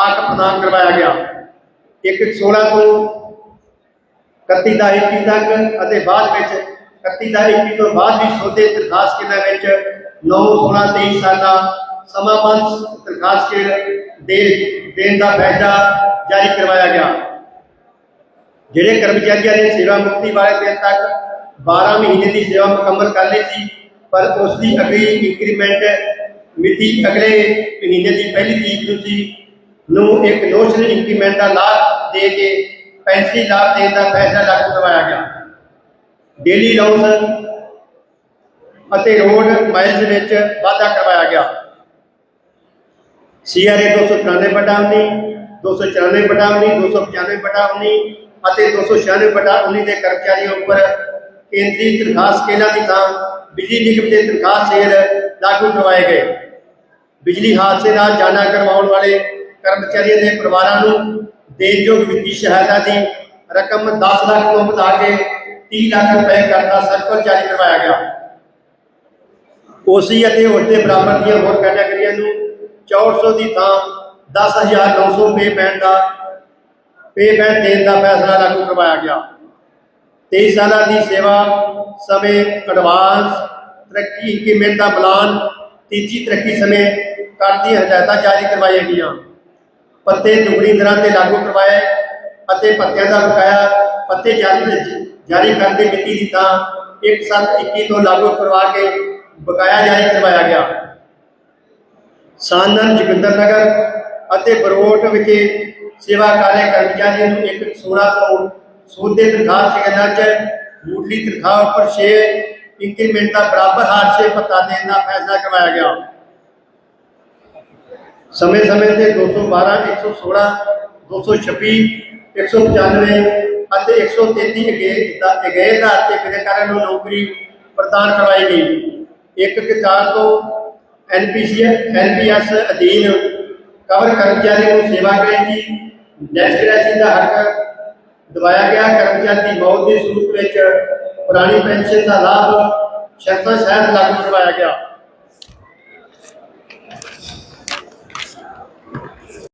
ਹੱਕ ਪ੍ਰਦਾਨ ਕਰਵਾਇਆ ਗਿਆ। ਇੱਕ 16 ਤੋਂ 31 ਦਾ 21 ਤੱਕ ਅਤੇ ਬਾਅਦ ਵਿੱਚ 31 ਦਾ 21 ਤੋਂ ਬਾਅਦ ਵੀ ਸੋਧੇ ਦਰਖਾਸਤ ਕਿਲਾ ਵਿੱਚ 9 16 23 ਸਾਲ ਦਾ ਸਮਾਬੰਧ ਦਰਖਾਸਤ ਕੇ ਦੇ ਦੇਣ ਦਾ ਫੈਸਲਾ ਜਾਰੀ ਕਰਵਾਇਆ ਗਿਆ। ਜਿਹੜੇ ਕਰਮਚਾਰੀਆਂ ਨੇ ਸੇਵਾ ਮੁਕਤੀ ਵਾਲੇ ਦਿਨ ਤੱਕ 12 ਮਹੀਨੇ ਦੀ ਸੇਵਾ ਮੁਕੰਮਲ ਕਰ ਲਈ ਸੀ, ਪਰ ਉਸ ਦੀ ਅਗਲੀ ਇੰਕਰੀਮੈਂਟ ਮਿਤੀ ਅਗਲੇ ਮਹੀਨੇ ਦੀ ਪਹਿਲੀ ਤਰੀਕ ਨੂੰ ਸੀ। ਨੂੰ ਇੱਕ ਨੋਸ਼ਨਲ ਇੰਕਰੀਮੈਂਟ ਦਾ ਲਾਭ ਦੇ ਕੇ ਪੈਂਸੀ ਲਾਭ ਦੇਣ ਦਾ ਫੈਸਲਾ ਲਾਗੂ ਕਰਵਾਇਆ ਗਿਆ। ਡੇਲੀ ਲਾਉਂਸ ਅਤੇ ਰੋਡ ਮਾਈਲਸ ਵਿੱਚ ਵਾਧਾ ਕਰਵਾਇਆ ਗਿਆ। ਸੀਆਰਏ 293 ਬਟਾ 19 294 ਬਟਾ 19 295 ਬਟਾ 19 ਅਤੇ 296 ਬਟਾ 19 ਦੇ ਕਰਮਚਾਰੀਆਂ ਉੱਪਰ ਕੇਂਦਰੀ ਤਨਖਾਹ ਸਕੇਲਾਂ ਦੀ ਥਾਂ ਬਿਜਲੀ ਨਿਗਮ ਦੇ ਤਨਖਾਹ ਸਕੇਲ ਲਾਗੂ ਕਰਵਾਏ ਗਏ। ਬਿਜਲੀ ਹਾਦਸੇ ਨਾਲ ਜਾਨਾਂ ਕਰਵਾਉਣ ਵਾਲੇ ਕਰਮਚਾਰੀਆਂ ਦੇ ਪਰਿਵਾਰਾਂ ਨੂੰ ਦੇਣਯੋਗ ਵਿੱਤੀ ਸਹਾਇਤਾ ਦੀ ਰਕਮ 10 ਲੱਖ ਤੋਂ ਵਧਾ ਕੇ 30 ਲੱਖ ਰੁਪਏ ਕਰਨ ਦਾ ਸਰਕਲ ਜਾਰੀ ਕਰਵਾਇਆ ਗਿਆ। ਓਸੀ ਅਤੇ ਉਸ ਦੇ ਬਰਾਬਰ ਦੀਆਂ ਹੋਰ ਕੈਟਾਗਰੀਆਂ ਨੂੰ 400 ਦੀ ਥਾਂ 10900 ਪੇ ਬੈਂਡ ਦਾ, ਪੇ ਬੈਂਡ ਦੇਣ ਦਾ ਫੈਸਲਾ ਲਾਗੂ ਕਰਵਾਇਆ ਗਿਆ। 23 ਸਾਲਾਂ ਦੀ ਸੇਵਾ ਸਮੇਂ ਐਡਵਾਂਸ ਤਰੱਕੀ ਇੰਕਰੀਮੈਂਟ ਦਾ ਬਲਾਨ ਤੀਜੀ ਤਰੱਕੀ ਸਮੇਂ ਕਰਨ ਦੀ ਹਦਾਇਤਾਂ ਜਾਰੀ ਕਰਵਾਈਆਂ ਗਈਆਂ। ਪੱਤੇ ਦੁਗਣੀ ਤਰ੍ਹਾਂ ਤੇ ਲਾਗੂ ਕਰਵਾਏ ਅਤੇ ਪੱਤਿਆਂ ਦਾ ਬਕਾਇਆ ਪੱਤੇ ਜਾਰੀ ਜਾਰੀ ਕਰਨ ਦੀ ਮਿਤੀ ਦੀ ਥਾਂ 1721 ਤੋਂ ਲਾਗੂ ਕਰਵਾ ਕੇ ਬਕਾਇਆ ਜਾਰੀ ਕਰਵਾਇਆ ਗਿਆ। ਸਾਨਨ ਜੋਗਿੰਦਰ ਨਗਰ ਅਤੇ ਬਰੋਟ ਵਿਖੇ ਸੇਵਾ ਕਰ ਕਰਮਚਾਰੀਆਂ ਨੂੰ ਇੱਕ 16 ਤੋਂ ਸੋਧੇ ਤਨਖਾਹ ਸਿਕੰਦਰ ਚ ਮੁੱਢਲੀ ਤਨਖਾਹ ਉੱਪਰ 6 ਇੰਕਰੀਮੈਂਟ ਦਾ ਬਰਾਬਰ ਹਾਦਸੇ ਭੱਤਾ ਦੇਣ ਦਾ ਫੈਸਲਾ ਕਰਵਾਇਆ ਗਿਆ। ਸਮੇਂ ਸਮੇਂ ਤੇ 212 116 226 195 ਅਤੇ 133 ਅਗੇ ਦਾ ਅਗੇ ਦਾ ਤੇ ਬਿਨਕਾਰਾਂ ਨੂੰ ਨੌਕਰੀ ਪ੍ਰਦਾਨ ਕਰਵਾਈ ਗਈ। ਇੱਕ ਕਿਤਾਬ ਤੋਂ ਐਨਪੀਸੀ ਐਨਪੀਐਸ ਅਧੀਨ ਕਵਰ ਕਰਮਚਾਰੀ ਨੂੰ ਸੇਵਾ ਕਰਨ ਦੀ ਨੈਚੁਰੈਲਿਟੀ ਦਾ ਹੱਕ ਦਵਾਇਆ ਗਿਆ। ਕਰਮਚਾਰੀ ਦੀ ਮੌਤ ਦੀ ਸੂਰਤ ਵਿੱਚ ਪੁਰਾਣੀ ਪੈਨਸ਼ਨ ਦਾ ਲਾਭ ਸ਼ਰਤਾਂ ਸਹਿਤ ਲਾਗੂ ਕਰਵਾਇਆ ਗਿਆ।